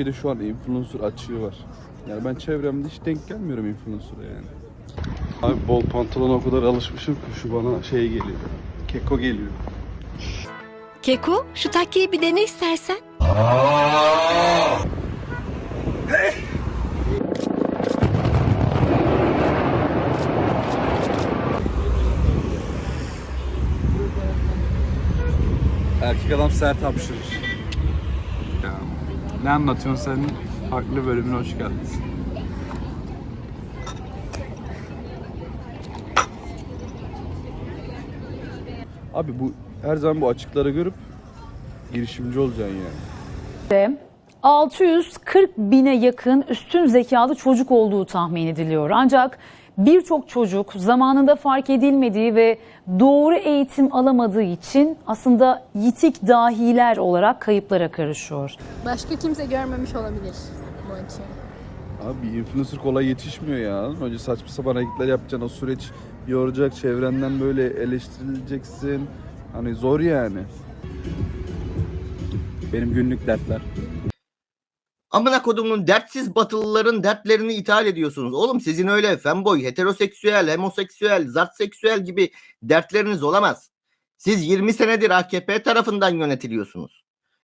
Türkiye'de şu an influencer açığı var. Yani ben çevremde hiç denk gelmiyorum influencer'a yani. Abi bol pantolona o kadar alışmışım ki şu bana şey geliyor. Keko geliyor. Keko şu takkeyi bir dene istersen. Erkek adam sert hapşırır. Ne anlatıyorsun sen? Farklı bölümüne hoş geldin. Abi bu her zaman bu açıkları görüp girişimci olacaksın yani. 640 bine yakın üstün zekalı çocuk olduğu tahmin ediliyor. Ancak birçok çocuk zamanında fark edilmediği ve doğru eğitim alamadığı için aslında yitik dahiler olarak kayıplara karışıyor. Başka kimse görmemiş olabilir bu açığı. Abi influencer kolay yetişmiyor ya. Önce saçma sapan hareketler yapacaksın. O süreç yoracak. Çevrenden böyle eleştirileceksin. Hani zor yani. Benim günlük dertler. Amına kodumun dertsiz batılıların dertlerini ithal ediyorsunuz. Oğlum sizin öyle femboy, heteroseksüel, homoseksüel, zartseksüel gibi dertleriniz olamaz. Siz 20 senedir AKP tarafından yönetiliyorsunuz.